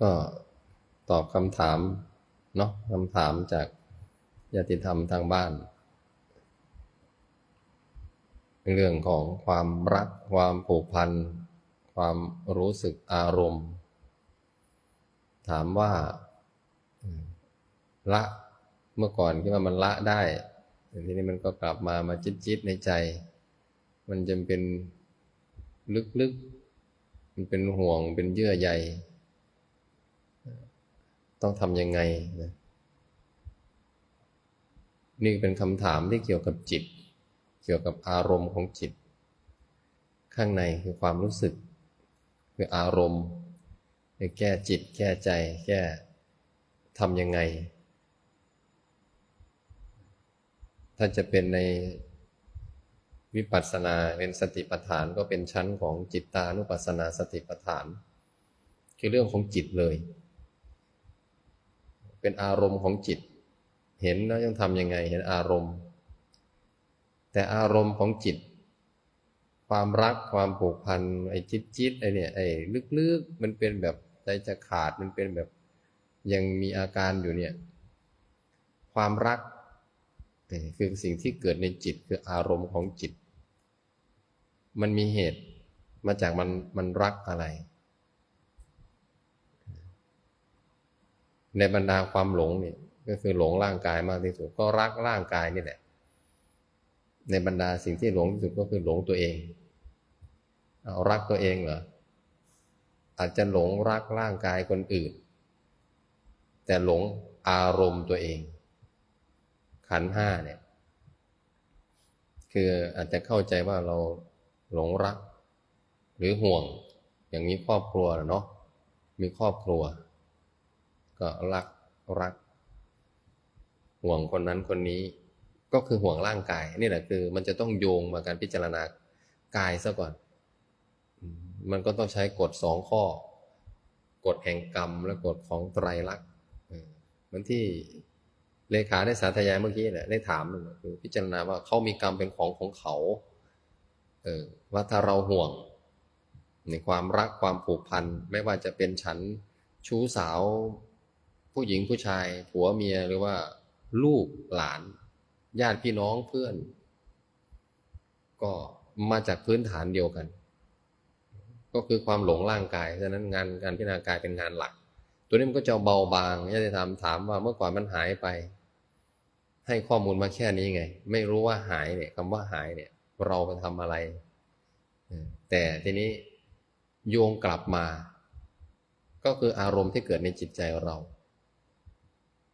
ก็ตอบคำถามเนาะคำถามจากญาติธรรมทางบ้าน เรื่องของความรัก ความผูกพัน ความรู้สึกอารมณ์ ถามว่าละเมื่อก่อนคิดว่ามันละได้แต่ทีนี้มันก็กลับมามาจิตๆในใจ มันจะเป็นลึกๆ มันเป็นห่วงเป็นเยื่อใย ต้องทำยังไงนะนี่เป็นคำถามที่เกี่ยวกับจิต เกี่ยวกับอารมณ์ของจิต ข้างในคือความรู้สึก คืออารมณ์คือแก้จิต แก้ใจ แก้ทำยังไง ถ้าจะเป็นในวิปัสสนาเป็นสติปัฏฐานก็เป็นชั้นของจิตตานุปัสสนาสติปัฏฐาน คือเรื่องของจิตเลย เป็นอารมณ์ของจิต เห็นแล้วยังทำยังไง เห็นอารมณ์ แต่อารมณ์ของจิต ความรักความผูกพันไอ้จิตจิตไอ้เนี่ยไอ้ลึกๆมันเป็นแบบใจจะขาดมันเป็นแบบยังมีอาการอยู่เนี่ย ความรักคือสิ่งที่เกิดในจิตคืออารมณ์ของจิต มันมีเหตุมาจากมันมันรักอะไร ในบรรดาความหลงเนี่ยก็คือหลงร่างกายมากที่สุด ก็รักร่างกายนี่แหละ ในบรรดาสิ่งที่หลงที่สุดก็คือหลงตัวเองเอารักตัวเองเหรออาจจะหลงรักร่างกายคนอื่น แต่หลงอารมณ์ตัวเอง ขันห้าเนี่ยคืออาจจะเข้าใจว่าเราหลงรัก หรือห่วง อย่างมีครอบครัวเนาะมีครอบครัว ก็รักรัก ห่วงคนนั้นคนนี้ ก็คือห่วงร่างกาย นี่แหละคือ มันจะต้องโยงมาการพิจารณากายซะก่อน มันก็ต้องใช้กฎสองข้อ กฎแห่งกรรมและกฎของไตรลักษณ์เออเหมือนที่เลขาได้สาธยายเมื่อกี้แหละได้ถามมันคือพิจารณาว่าเขามีกรรมเป็นของของเขาเออว่าถ้าเราห่วง ในความรักความผูกพัน ไม่ว่าจะเป็นฉันชู้สาว ผู้หญิงผู้ชายผัวเมียหรือว่า ลูกหลาน ญาติพี่น้องเพื่อน ก็มาจากพื้นฐานเดียวกัน ก็คือความหลงร่างกายฉะนั้นงานการพิจารณากายเป็นงานหลัก ตัวนี้มันก็จะเบาบางญาติธรรมถามว่าเมื่อก่อนมันหายไป ให้ข้อมูลมาแค่นี้ไง ไม่รู้ว่าหายเนี่ยคำว่าหายเนี่ย เราไปทำอะไร แต่ทีนี้โยงกลับมา ก็คืออารมณ์ที่เกิดในจิตใจเรา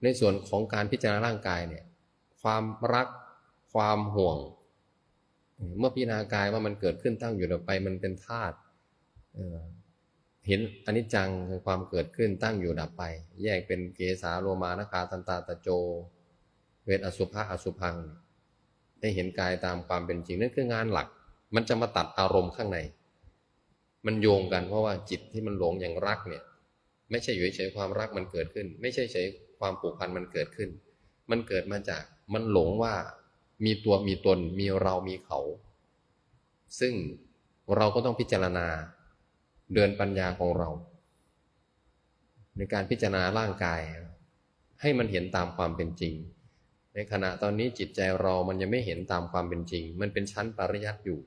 ในส่วนของการพิจารณาร่างกายเนี่ยความรักความห่วง เมื่อพิจารณากายว่ามันเกิดขึ้นตั้งอยู่ดับไป มันเป็นธาตุเห็นอนิจจังคือความเกิดขึ้นตั้งอยู่ดับไป แยกเป็นเกสาโลมานะคาตันตาตะโจ เวทอสุภะอสุพัง ได้เห็นกายตามความเป็นจริงนั่นคืองานหลัก มันจะมาตัดอารมณ์ข้างใน มันโยงกันเพราะว่าจิตที่มันหลงอย่างรักเนี่ย ไม่ใช่อยู่เฉยๆความรักมันเกิดขึ้น ไม่ใช่เฉยความผูกพันมันเกิดขึ้น มันเกิดมาจากมันหลงว่ามีตัวมีตนมีเรามีเขา ซึ่งเราก็ต้องพิจารณาเดินปัญญาของเรา ในการพิจารณาร่างกาย ให้มันเห็นตามความเป็นจริง ในขณะตอนนี้จิตใจเรามันยังไม่เห็นตามความเป็นจริง มันเป็นชั้นปริยัติอยู่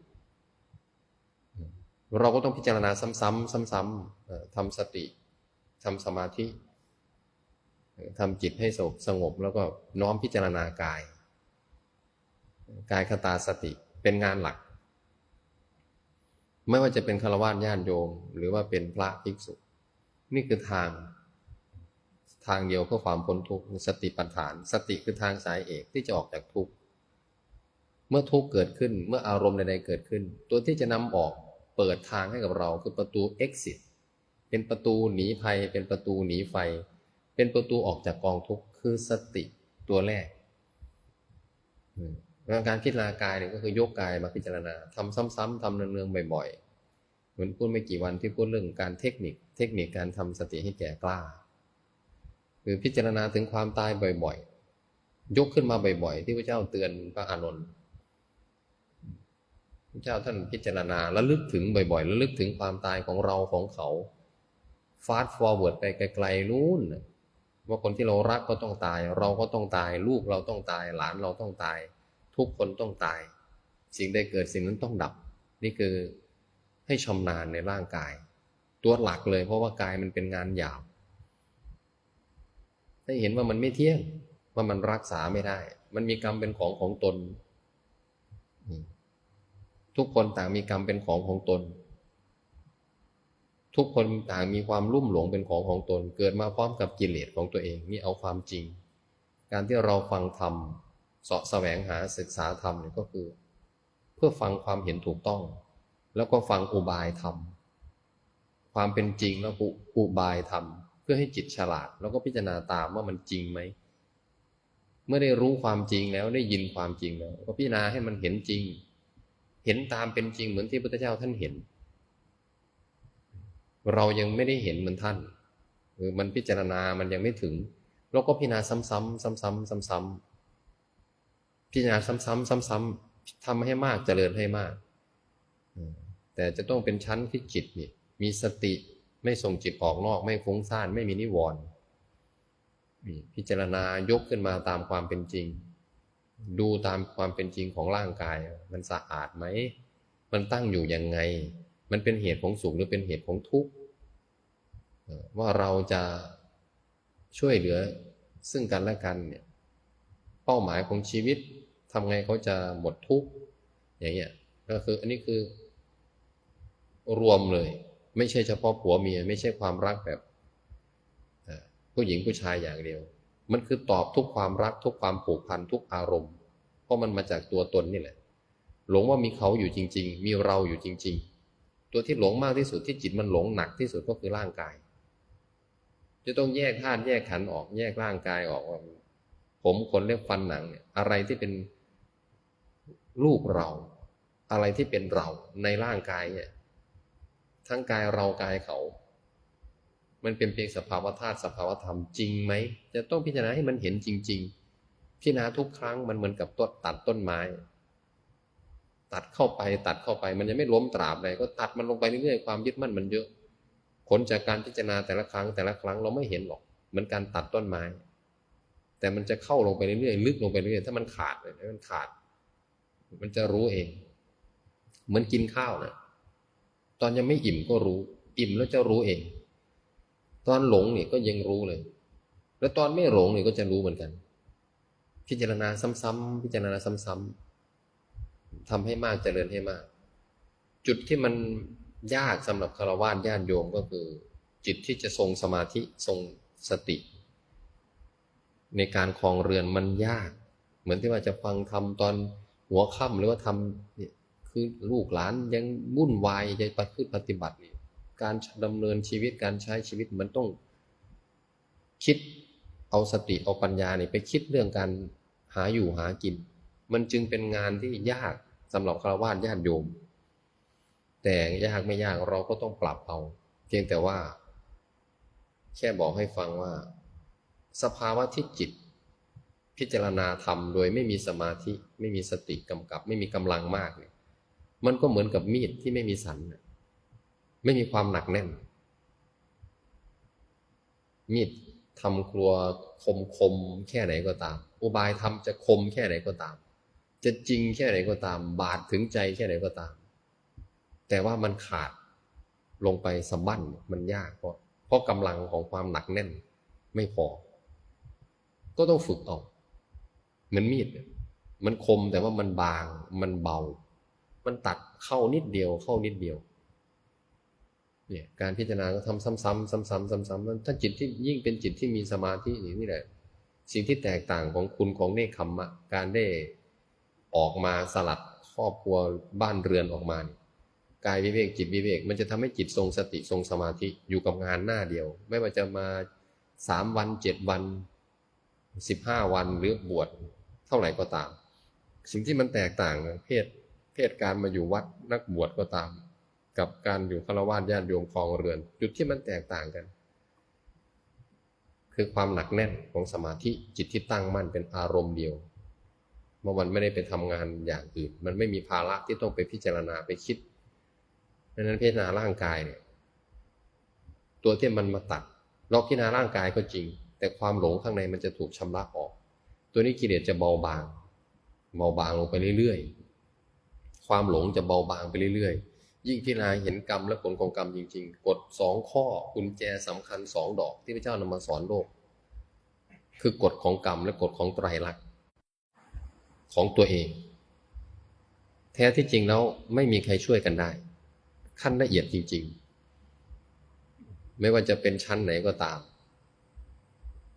เราก็ต้องพิจารณาซ้ำๆซ้ำๆทำสติ ทำสมาธิทำจิตให้สงบสงบแล้วก็น้อมพิจารณากาย กายคตาสติเป็นงานหลัก ไม่ว่าจะเป็นฆราวาสญาติโยม หรือว่าเป็นพระภิกษุ นี่คือทางทางเดียวเพื่อความพ้นทุกข์สติปัฏฐาน สติคือทางสายเอกที่จะออกจากทุกข์เมื่อทุกข์เกิดขึ้นเมื่ออารมณ์ใดๆเกิดขึ้น ตัวที่จะนำออกเปิดทางให้กับเราคือประตู exit เป็นประตูหนีภัย เป็นประตูหนีไฟ เป็นประตูออกจากกองทุกข์คือสติตัวแรกการพิจารณากายเนี่ยก็คือยกกายมาพิจารณาทำซ้ำๆทำเนืองๆบ่อยๆ เหมือนพูดไม่กี่วันที่พูดเรื่องการเทคนิค เทคนิคการทำสติให้แก่กล้าคือพิจารณาถึงความตายบ่อยๆ ยกขึ้นมาบ่อยๆ ที่พระเจ้าเตือนพระอานนท์พระเจ้าท่านพิจารณาแล้วลึกถึงบ่อยๆแล้วลึกถึงความตายของเราของเขา ฟาสต์ฟอร์เวิร์ดไปไกลๆนู้นว่าคนที่เรารักก็ต้องตาย เราก็ต้องตาย ลูกเราต้องตาย หลานเราต้องตาย ทุกคนต้องตาย สิ่งใดเกิดสิ่งนั้นต้องดับ นี่คือให้ชำนาญในร่างกาย ตัวหลักเลยเพราะว่ากายมันเป็นงานหยาบให้เห็นว่ามันไม่เที่ยงว่ามันรักษาไม่ได้ มันมีกรรมเป็นของของตน ทุกคนต่างมีกรรมเป็นของของตน ทุกคนต่างมีความลุ่มหลงเป็นของของตน เกิดมาพร้อมกับกิเลสของตัวเองนี่เอาความจริง การที่เราฟังธรรมเสาะแสวงหาศึกษาธรรมเนี่ยก็คือ เพื่อฟังความเห็นถูกต้อง แล้วก็ฟังอุบายธรรมความเป็นจริงแล้วอุบายธรรมเพื่อให้จิตฉลาด แล้วก็พิจารณาตามว่ามันจริงไหมเมื่อได้รู้ความจริงแล้วได้ยินความจริงแล้ว ก็พิจารณาให้มันเห็นจริง เห็นตามเป็นจริงเหมือนที่พระพุทธเจ้าท่านเห็น เรายังไม่ได้เห็นเหมือนท่านหรือมันพิจารณามันยังไม่ถึงเราก็พิจารณาซ้ำๆซ้ำๆซ้ำๆพิจารณาซ้ำๆซ้ำๆทำให้มากเจริญให้มาก แต่จะต้องเป็นชั้นที่จิตนี่มีสติไม่ส่งจิตออกนอก ไม่ฟุ้งซ่านไม่มีนิวรณ์พิจารณายกขึ้นมาตามความเป็นจริง ดูตามความเป็นจริงของร่างกาย มันสะอาดไหม มันตั้งอยู่ยังไง มันเป็นเหตุของสุขหรือเป็นเหตุของทุกข์ว่าเราจะช่วยเหลือซึ่งกันและกันเนี่ยเป้าหมายของชีวิตทำไงเขาจะหมดทุกข์อย่างเงี้ยก็คืออันนี้คือ รวมเลย ไม่ใช่เฉพาะผัวเมีย ไม่ใช่ความรักแบบผู้หญิงผู้ชายอย่างเดียว มันคือตอบทุกความรัก ทุกความผูกพันทุกอารมณ์ เพราะมันมาจากตัวตนนี่แหละ หลงว่ามีเขาอยู่จริง ๆ มีเราอยู่จริง ๆ ตัวที่หลงมากที่สุดที่จิตมันหลงหนักที่สุดก็คือร่างกาย จะต้องแยกธาตุแยกขันธ์ออก แยกร่างกายออกผมขนเล็บฟันหนังเนี่ยอะไรที่เป็นลูกเรา อะไรที่เป็นเราในร่างกายเนี่ยทั้งกายเรากายเขา มันเป็นเพียงสภาวธาตุสภาวธรรมจริงไหม จะต้องพิจารณาให้มันเห็นจริง ๆ พิจารณาทุกครั้งมันเหมือนกับต้นตัดต้นไม้ ตัดเข้าไปตัดเข้าไปมันยังไม่ล้มตราบใดก็ตัดมันลงไปเรื่อยๆความยึดมั่นมันเยอะ ผลจากการพิจารณาแต่ละครั้งแต่ละครั้งเราไม่เห็นหรอกเหมือนการตัดต้นไม้ แต่มันจะเข้าลงไปเรื่อยๆลึกลงไปเรื่อยๆถ้ามันขาดเลยมันขาด มันจะรู้เอง เหมือนกินข้าวนะตอนยังไม่อิ่มก็รู้ อิ่มแล้วจะรู้เอง ตอนหลงเนี่ยก็ยังรู้เลย แล้วตอนไม่หลงเนี่ยก็จะรู้เหมือนกัน พิจารณาซ้ำๆพิจารณาซ้ำๆ ทำให้มากเจริญให้มาก จุดที่มันยากสำหรับคารวะญาติโยมก็คือ จิตที่จะทรงสมาธิทรงสติ ในการคลองเรือนมันยาก เหมือนที่ว่าจะฟังทำตอนหัวค่ำหรือว่าทำเนี่ยคือลูกหลานยังวุ่นวายจะปฏิปฏิบัตินี่การดำเนินชีวิตการใช้ชีวิตมันต้องคิดเอาสติเอาปัญญาเนี่ยไปคิดเรื่องการหาอยู่หากิน มันจึงเป็นงานที่ยาก สำหรับคารวะญาติโยม แต่ยากไม่ยากเราก็ต้องปรับเอาเพียงแต่ว่า แค่บอกให้ฟังว่า สภาวะที่จิต พิจารณาธรรมโดยไม่มีสมาธิ ไม่มีสติกำกับ ไม่มีกำลังมากเนี่ยมันก็เหมือนกับมีดที่ไม่มีสันไม่มีความหนักแน่น มีดทำครัวคมคมแค่ไหนก็ตาม อุบายทำจะคมแค่ไหนก็ตาม จะจริงแค่ไหนก็ตาม บาดถึงใจแค่ไหนก็ตาม แต่ว่ามันขาดลงไปสะบั้นมันยากเพราะเพราะกำลังของความหนักแน่นไม่พอ ก็ต้องฝึกออกเหมือนมีดมันคมแต่ว่ามันบาง มันเบา มันตัดเข้านิดเดียว เข้านิดเดียวเนี่ยการพิจารณาก็ทำซ้ำๆซ้ำๆซ้ำๆถ้าจิตที่ยิ่งเป็นจิตที่มีสมาธินี่แหละ สิ่งที่แตกต่างของคุณของเนคขมมะ การได้ ออกมาสลัดครอบครัวบ้านเรือนออกมากายวิเวกจิตวิเวก มันจะทำให้จิตทรงสติทรงสมาธิอยู่กับงานหน้าเดียว ไม่ว่าจะมาสามวันเจ็ดวันสิบห้าวันหรือบวชเท่าไหร่ก็ตาม สิ่งที่มันแตกต่างเพศเพศการมาอยู่วัดนักบวชก็ตาม กับการอยู่ฆราวาสญาติโยมคลองเรือน จุดที่มันแตกต่างกัน คือความหนักแน่นของสมาธิจิตที่ตั้งมั่นเป็นอารมณ์เดียว เมื่อวันไม่ได้ไปทำงานอย่างอื่น มันไม่มีภาระที่ต้องไปพิจารณาไปคิดดังนั้นพิจารณาร่างกายเนี่ยตัวที่มันมาตัด เราพิจารณาร่างกายก็จริง แต่ความหลงข้างในมันจะถูกชำระออก ตัวนี้กิเลสจะเบาบาง เบาบางลงไปเรื่อยๆ ความหลงจะเบาบางไปเรื่อย ๆ ยิ่งพิจารณาเห็นกรรมและผลของกรรมจริง ๆ กฎสองข้อกุญแจสำคัญสองดอกที่พระเจ้านำมาสอนโลก คือกฎของกรรมและกฎของไตรลักษณ์ ของตัวเอง แท้ที่จริงแล้วไม่มีใครช่วยกันได้ ขั้นละเอียดจริง ๆ ไม่ว่าจะเป็นชั้นไหนก็ตาม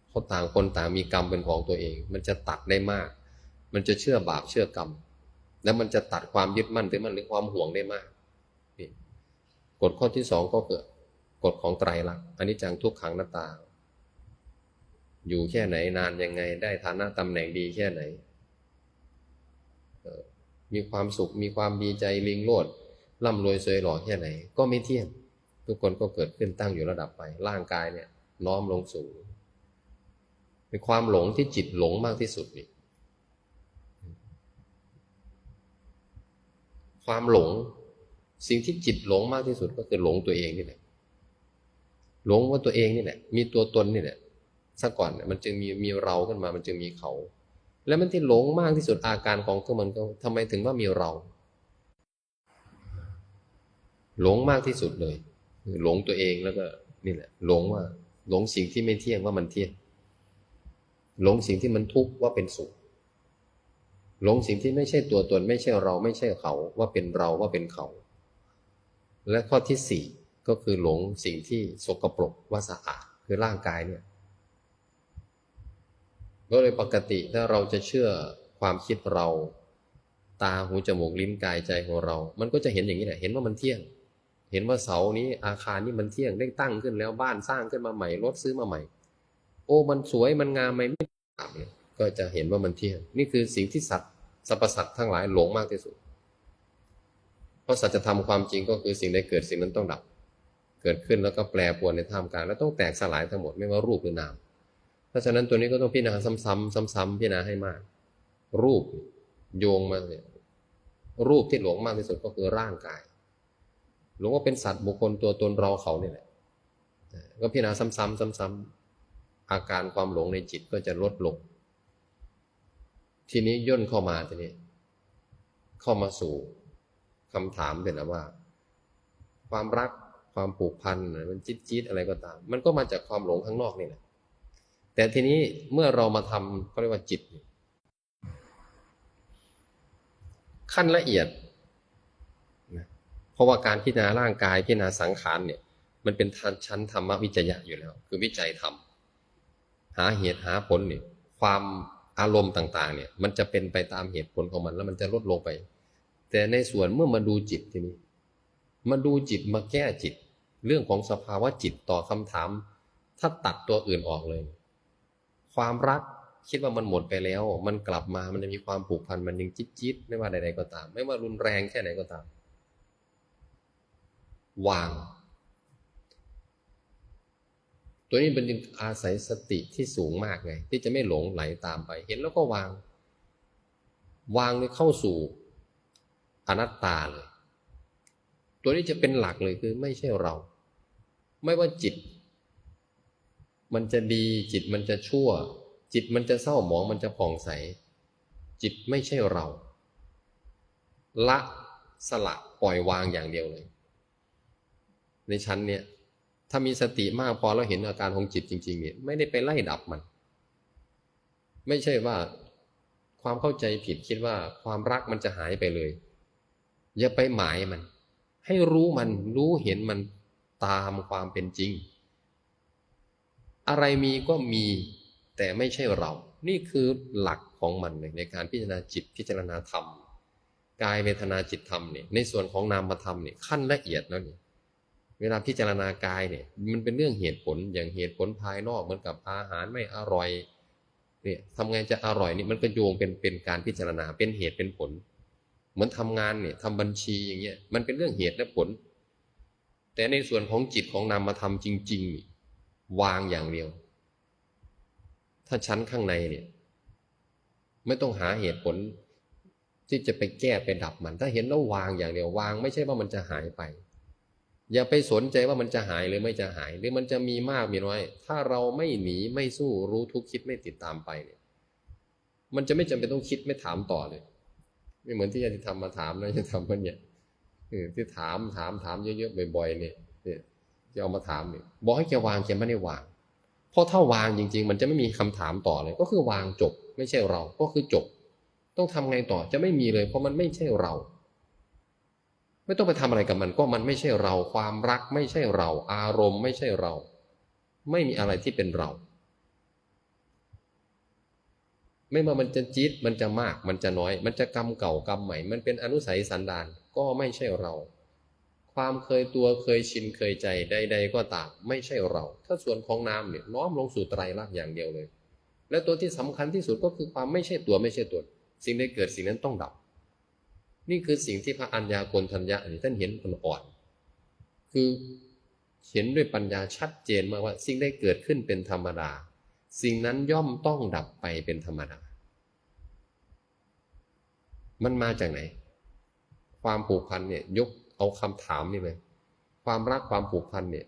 เขาต่างคนต่างมีกรรมเป็นของตัวเอง มันจะตัดได้มาก มันจะเชื่อบาปเชื่อกรรม แล้วมันจะตัดความยึดมั่นถือมั่นหรือความห่วงได้มากนี่กฎข้อที่สองก็คือกฎของไตรลักษณ์อันนี้จังทุกขังหน้าตา อยู่แค่ไหนนานยังไง ได้ฐานะตำแหน่งดีแค่ไหน มีความสุข มีความดีใจลิงโลดร่ำรวยสวยหล่อแค่ไหน ก็ไม่เที่ยง ทุกคนก็เกิดขึ้นตั้งอยู่ระดับไป ร่างกายเนี่ย น้อมลงสู่เป็นความหลงที่จิตหลงมากที่สุดนี่ความหลง สิ่งที่จิตหลงมากที่สุดก็คือหลงตัวเองนี่แหละหลงว่าตัวเองนี่แหละมีตัวตนนี่แหละซะก่อนมันจึงมีมีเราขึ้นมา มันจึงมีเขา แล้วมันที่หลงมากที่สุดอาการของตัวมันก็ทำไมถึงว่ามีเรา หลงมากที่สุดเลยคือหลงตัวเองแล้วก็นี่แหละ หลงว่า หลงสิ่งที่ไม่เที่ยงว่ามันเที่ยง หลงสิ่งที่มันทุกข์ว่าเป็นสุข หลงสิ่งที่ไม่ใช่ตัวตน ไม่ใช่เราไม่ใช่เขาว่าเป็นเราว่าเป็นเขา และข้อที่สี่ก็คือหลงสิ่งที่สกปรกว่าสะอาดคือร่างกายเนี่ย โดยปกติถ้าเราจะเชื่อความคิดเรา ตาหูจมูกลิ้นกายใจของเรา มันก็จะเห็นอย่างนี้แหละเห็นว่ามันเที่ยง เห็นว่าเสานี้อาคารนี้มันเที่ยงได้ตั้งขึ้นแล้วบ้านสร้างขึ้นมาใหม่รถซื้อมาใหม่ โอ้มันสวยมันงามไหมไม่ถามเนี่ยก็จะเห็นว่ามันเที่ยง นี่คือสิ่งที่สัตว์สรรพสัตว์ทั้งหลายหลงมากที่สุด เพราะสัจธรรมความจริงก็คือสิ่งใดเกิดสิ่งนั้นต้องดับ เกิดขึ้นแล้วก็แปรปรวนในท่ามกลางแล้วต้องแตกสลายทั้งหมดไม่ว่ารูปหรือนาม เพราะฉะนั้นตัวนี้ก็ต้องพิจารณาซ้ำๆซ้ำๆพิจารณาให้มาก รูปโยงมาเนี่ยรูปที่หลงมากที่สุดก็คือร่างกาย หลงว่าเป็นสัตว์บุคคลตัวตนเราเขาเนี่ยแหละก็พิจารณาซ้ำๆซ้ำๆอาการความหลงในจิตก็จะลดลง ทีนี้ย่นเข้ามาทีนี้ เข้ามาสู่คำถามเป็นแล้วว่า ความรักความผูกพันมันจิ๊ดจิ๊ดอะไรก็ตาม มันก็มาจากความหลงข้างนอกนี่แหละ แต่ทีนี้เมื่อเรามาทำเขาเรียกว่าจิต ขั้นละเอียดนะเพราะว่าการพิจารณาร่างกายพิจารณาสังขารเนี่ย มันเป็นชั้นธรรมวิจยะอยู่แล้ว คือวิจัยธรรมหาเหตุหาผลเนี่ย ความอารมณ์ต่าง ๆ เนี่ย มันจะเป็นไปตามเหตุผลของมันแล้วมันจะลดลงไป แต่ในส่วนเมื่อมาดูจิตทีนี้มาดูจิตมาแก้จิต เรื่องของสภาวะจิตต่อคำถาม ถ้าตัดตัวอื่นออกเลย ความรักคิดว่ามันหมดไปแล้ว มันกลับมามันจะมีความผูกพันมันยังจิ๊ดจิ๊ดไม่ว่าใดๆก็ตาม ไม่ว่ารุนแรงแค่ไหนก็ตาม วาง ตัวนี้เป็นอาศัยสติที่สูงมากไง ที่จะไม่หลงไหลตามไป เห็นแล้วก็วาง วางเลยเข้าสู่อนัตตาเลย ตัวนี้จะเป็นหลักเลยคือไม่ใช่เรา ไม่ว่าจิต มันจะดี จิตมันจะชั่ว จิตมันจะเศร้าหมองมันจะผ่องใส จิตไม่ใช่เรา ละสละปล่อยวางอย่างเดียวเลย ในชั้นเนี้ยถ้ามีสติมากพอเราเห็นอาการของจิตจริงๆเนี่ยไม่ได้ไปไล่ดับมัน ไม่ใช่ว่าความเข้าใจผิดคิดว่าความรักมันจะหายไปเลย อย่าไปหมายมัน ให้รู้มันรู้เห็นมันตามความเป็นจริง อะไรมีก็มี แต่ไม่ใช่เรา นี่คือหลักของมันเลยในการพิจารณาจิตพิจารณาธรรมกายเวทนาจิตธรรมเนี่ยในส่วนของนามธรรมเนี่ยขั้นละเอียดแล้วเนี่ยเวลาพิจารณากายเนี่ยมันเป็นเรื่องเหตุผลอย่างเหตุผลภายนอกเหมือนกับอาหารไม่อร่อยเนี่ยทำไงจะอร่อยนี่มันก็โยงเป็นเป็นการพิจารณาเป็นเหตุเป็นผล เหมือนทำงานเนี่ยทำบัญชีอย่างเงี้ยมันเป็นเรื่องเหตุและผล แต่ในส่วนของจิตของนามธรรมจริง ๆ วางอย่างเดียว ถ้าชั้นข้างในเนี่ย ไม่ต้องหาเหตุผล ที่จะไปแก้ไปดับมัน ถ้าเห็นแล้ววางอย่างเดียว วางไม่ใช่ว่ามันจะหายไป อย่าไปสนใจว่ามันจะหายหรือไม่จะหาย หรือมันจะมีมากมีน้อย ถ้าเราไม่หนีไม่สู้รู้ทุกคิดไม่ติดตามไปเนี่ย มันจะไม่จำเป็นต้องคิดไม่ถามต่อเลย ไม่เหมือนที่อาจารย์ทำมาถามนะจะทำมันเนี่ยที่ถามถามถามเยอะๆบ่อยๆเนี่ย จะเอามาถามเนี่ยบอกให้แกวางแกไม่ได้วาง เพราะถ้าวางจริง ๆ มันจะไม่มีคำถามต่อเลย ก็คือวางจบ ไม่ใช่เราก็คือจบ ต้องทำไงต่อจะไม่มีเลย เพราะมันไม่ใช่เรา ไม่ต้องไปทำอะไรกับมัน ก็มันไม่ใช่เรา ความรักไม่ใช่เรา อารมณ์ไม่ใช่เรา ไม่มีอะไรที่เป็นเรา ไม่ว่ามันจะจี๊ดมันจะมาก มันจะน้อย มันจะกรรมเก่ากรรมใหม่ มันเป็นอนุสัยสันดานก็ไม่ใช่เรา ความเคยตัวเคยชินเคยใจใด ๆ ก็ตามไม่ใช่เรา ถ้าส่วนของนามเนี่ยน้อมลงสู่ไตรลักษณ์อย่างเดียวเลย และตัวที่สำคัญที่สุดก็คือความไม่ใช่ตัวไม่ใช่ตนสิ่งใดเกิดสิ่งนั้นต้องดับ นี่คือสิ่งที่พระอัญญาโกณทัญญะท่านเห็นอ่อนคือเห็นด้วยปัญญาชัดเจนมากว่า สิ่งใดเกิดขึ้นเป็นธรรมดา สิ่งนั้นย่อมต้องดับไปเป็นธรรมดา มันมาจากไหน ความผูกพันเนี่ยยก เอาคำถามนี่เลยความรักความผูกพันเนี่ย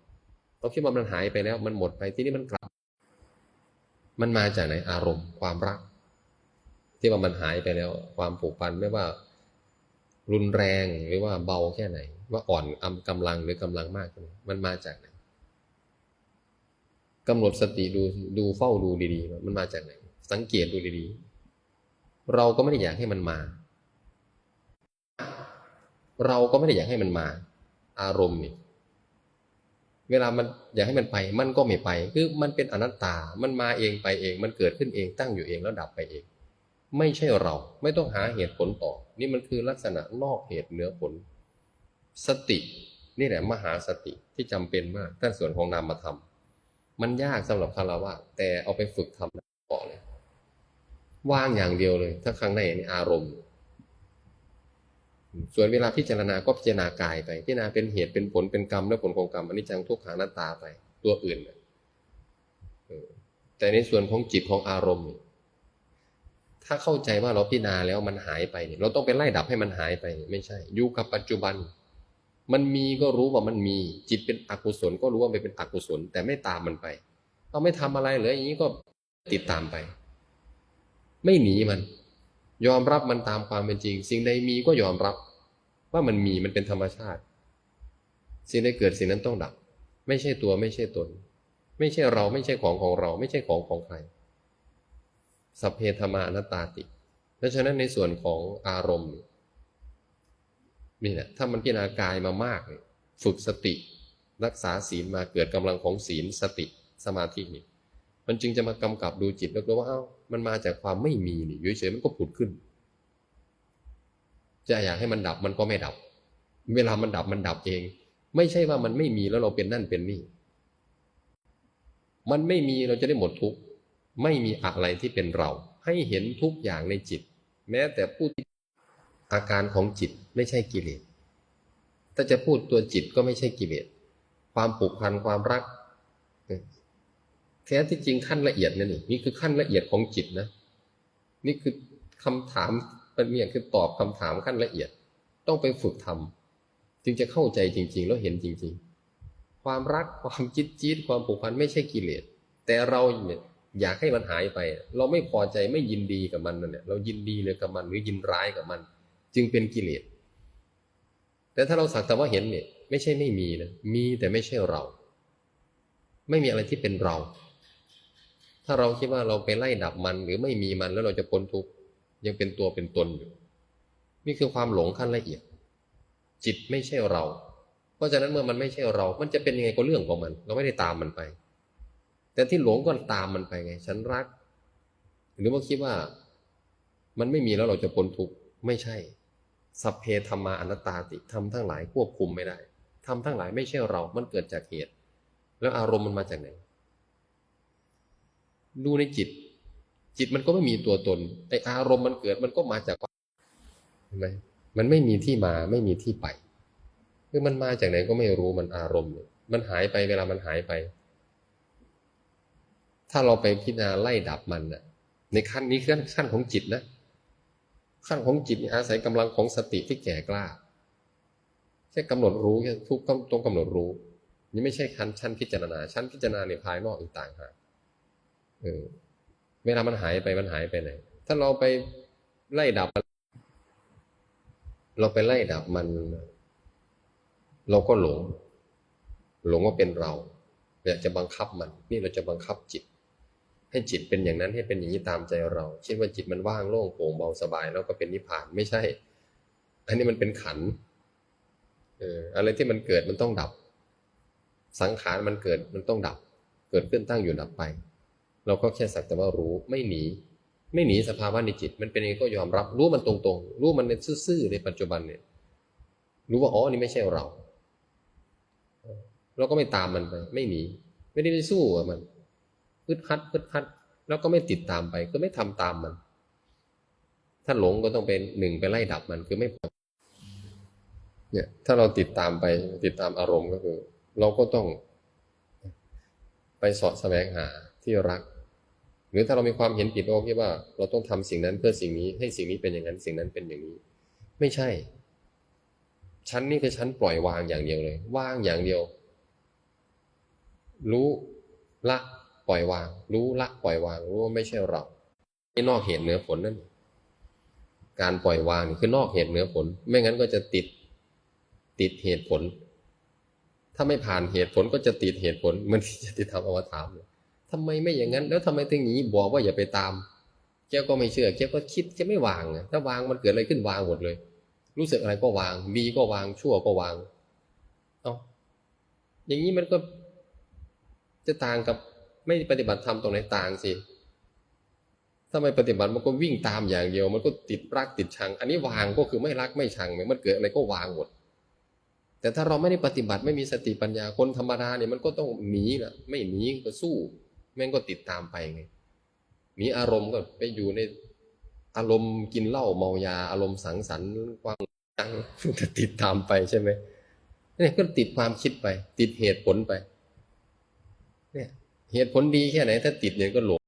เราคิดว่ามันหายไปแล้ว มันหมดไปที่นี่มันกลับ มันมาจากไหนอารมณ์ ความรัก ที่ว่ามันหายไปแล้ว ความผูกพันไม่ว่า รุนแรงหรือว่าเบาแค่ไหน ว่าอ่อนอำกำลังหรือกำลังมากแค่ไหนมันมาจากไหนกำหนดสติดูดูเฝ้าดูดีๆ มันมาจากไหน สังเกตดูดีๆ เราก็ไม่ได้อยากให้มันมา เราก็ไม่ได้อยากให้มันมา อารมณ์นี่เวลามันอยากให้มันไป มันก็ไม่ไป คือมันเป็นอนัตตา มันมาเองไปเอง มันเกิดขึ้นเองตั้งอยู่เองแล้วดับไปเอง ไม่ใช่เราไม่ต้องหาเหตุผลต่อ นี่มันคือลักษณะนอกเหตุเหนือผล สติ นี่แหละมหาสติที่จำเป็นมากด้านส่วนของนามธรรมมันยากสำหรับคารวะแต่เอาไปฝึกทำต่อเลย ว่างอย่างเดียวเลย ถ้าครั้งในในอารมณ์ ส่วนเวลาพิจารณาก็พิจารณากายไปพิจารณาเป็นเหตุเป็นผลเป็นกรรมและผลของกรรมอันนี้จังทุกขังหน้าตาไป ตัวอื่นแต่ในส่วนของจิตของอารมณ์ ถ้าเข้าใจว่าเราพิจารณาแล้วมันหายไปเนี่ยเราต้องไปไล่ดับให้มันหายไป ไม่ใช่ อยู่กับปัจจุบัน มันมีก็รู้ว่ามันมี จิตเป็นอกุศล ก็รู้ว่ามันเป็นอกุศล แต่ไม่ตามมันไปเราไม่ทำอะไรเลยอย่างนี้ก็ติดตามไป ไม่หนีมัน ยอมรับมันตามความเป็นจริง สิ่งใดมีก็ยอมรับ ว่ามันมีมันเป็นธรรมชาติ สิ่งใดเกิดสิ่งนั้นต้องดับ ไม่ใช่ตัวไม่ใช่ตน ไม่ใช่เราไม่ใช่ของของเรา ไม่ใช่ของของใครสัพเพธรรมานตาติเพราะฉะนั้นในส่วนของอารมณ์นี่แหละถ้ามันพิจารณากายมามากฝึกสติ รักษาศีลมาเกิดกำลังของศีลสติสมาธินี่มันจึงจะมากำกับดูจิตแล้วก็ว่าเอ้า มันมาจากความไม่มีนี่อยู่เฉยๆมันก็ผุดขึ้น จะอยากให้มันดับมันก็ไม่ดับ เวลามันดับมันดับเอง ไม่ใช่ว่ามันไม่มีแล้วเราเป็นนั่นเป็นนี่ มันไม่มีเราจะได้หมดทุกข์ไม่มีอะไรที่เป็นเรา ให้เห็นทุกอย่างในจิต แม้แต่ผู้ที่อาการของจิตไม่ใช่กิเลสถ้าจะพูดตัวจิตก็ไม่ใช่กิเลสความผูกพันความรัก ท้ที่จริงขั้นละเอียดนั่นนี่นี่คือขั้นละเอียดของจิตนะ นี่คือคำถามเป็นเนี่ยคือตอบคำถามขั้นละเอียด ต้องไปฝึกทำจึงจะเข้าใจจริง ๆ แล้วเห็นจริง ๆ ความรักความจิตจีดความผูกพันไม่ใช่กิเลสแต่เราเนี่ยอยากให้มันหายไป เราไม่พอใจไม่ยินดีกับมันนั่นแหละเรายินดีเลยกับมันหรือยินร้ายกับมัน จึงเป็นกิเลสแต่ถ้าเราสักแต่ว่าเห็นเนี่ย ไม่ใช่ไม่มีนะมีแต่ไม่ใช่เรา ไม่มีอะไรที่เป็นเรา ถ้าเราคิดว่าเราไปไล่ดับมันหรือไม่มีมันแล้วเราจะพ้นทุกข์ยังเป็นตัวเป็นตนอยู่ นี่คือความหลงขั้นละเอียด จิตไม่ใช่เรา เพราะฉะนั้นเมื่อมันไม่ใช่เรา มันจะเป็นยังไงก็เรื่องของมัน เราไม่ได้ตามมันไป แต่ที่หลงก็ตามมันไปไง ฉันรัก หรือว่าคิดว่า มันไม่มีแล้วเราจะพ้นทุกข์ไม่ใช่สัพเพธรรมาอนัตตาติทำทั้งหลายควบคุมไม่ได้ทำทั้งหลายไม่ใช่เรา มันเกิดจากเหตุ แล้วอารมณ์มันมาจากไหน ดูในจิต จิตมันก็ไม่มีตัวตนไออารมณ์มันเกิดมันก็มาจากเห็นไหมมันไม่มีที่มาไม่มีที่ไปคือมันมาจากไหนก็ไม่รู้มันอารมณ์ มันหายไปเวลามันหายไป ถ้าเราไปพิจารณาไล่ดับมันน่ะในขั้นนี้ขั้นขั้นของจิตนะขั้นของจิตอาศัยกำลังของสติที่แก่กล้าแค่กำหนดรู้แค่ทุกต้องต้องกำหนดรู้ นี่ไม่ใช่ชั้นชั้นพิจารณา ชั้นพิจารณาในภายนอกอีกต่างหาก เออเวลามันหายไปมันหายไปไหน ถ้าเราไปไล่ดับ เราไปไล่ดับมัน เราก็หลง หลงว่าเป็นเราอยากจะบังคับมัน นี่เราจะบังคับจิต ให้จิตเป็นอย่างนั้นให้เป็นอย่างนี้ตามใจเราเช่นว่าจิตมันว่างโล่งโปร่งเบาสบาย แล้วก็เป็นนิพพานไม่ใช่ อันนี้มันเป็นขันเอออะไรที่มันเกิดมันต้องดับ สังขารมันเกิดมันต้องดับ เกิดขึ้นตั้งอยู่ดับไป เราก็แค่สักแต่ว่ารู้ไม่หนี ไม่หนีสภาวะในจิต มันเป็นยังไงก็ยอมรับรู้มันตรงๆ รู้มันในซื่อๆในปัจจุบันเนี่ยรู้ว่าอ๋อนี่ไม่ใช่เรา เราก็ไม่ตามมันไป ไม่หนี ไม่ได้ไปสู้กับมันพึดพัดพึดพัด แล้วก็ไม่ติดตามไป ก็ไม่ทำตามมัน ถ้าหลงก็ต้องเป็นหนึ่งไปไล่ดับมันคือไม่เนี่ย ถ้าเราติดตามไปติดตามอารมณ์ก็คือ เราก็ต้องไปสาะแสวงหาที่รัก หรือถ้าเรามีความเห็นผิดเราคิดว่า เราต้องทำสิ่งนั้นเพื่อสิ่งนี้ให้สิ่งนี้เป็นอย่างนั้นสิ่งนั้นเป็นอย่างนี้ ไม่ใช่ ชั้นนี้คือชั้นปล่อยวางอย่างเดียวเลย ว่างอย่างเดียว รู้ละปล่อยวาง รู้ละปล่อยวางรู้ว่าไม่ใช่เรานี่นอกเหตุเหนือผลนั่นการปล่อยวางนี่คือนอกเหตุเหนือผล ไม่งั้นก็จะติดติดเหตุผล ถ้าไม่ผ่านเหตุผลก็จะติดเหตุผลเหมันที่จะติดทำอวตารเลย ทำไมไม่อย่างนั้น แล้วทำไมถึงอย่างนี้บอกว่าอย่าไปตามแกก็ไม่เชื่อแกก็คิดแกไม่วางอะถ้าวางมันเกิดอะไรขึ้นวางหมดเลย รู้สึกอะไรก็วางดีก็วางชั่วก็วางเอ้าอย่างนี้มันก็จะต่างกับไม่ปฏิบัติธรรมตรงไหนต่างสิถ้าไม่ปฏิบัติมันก็วิ่งตามอย่างเดียว มันก็ติดรักติดชัง อันนี้วางก็คือไม่รักไม่ชังมันเกิดอะไรก็วางหมด แต่ถ้าเราไม่ได้ปฏิบัติไม่มีสติปัญญาคนธรรมดาเนี่ยมันก็ต้องหนีแหละไม่หนีก็สู้ แม่งก็ติดตามไปไงมีอารมณ์ก็ไปอยู่ในอารมณ์กินเหล้าเมายา อารมณ์สังสรรค์กวางตังจะติดตามไปใช่ไหมเนี่ยก็ติดความคิดไป ติดเหตุผลไป เนี่ย เหตุผลดีแค่ไหน ถ้าติดเนี่ยก็หลง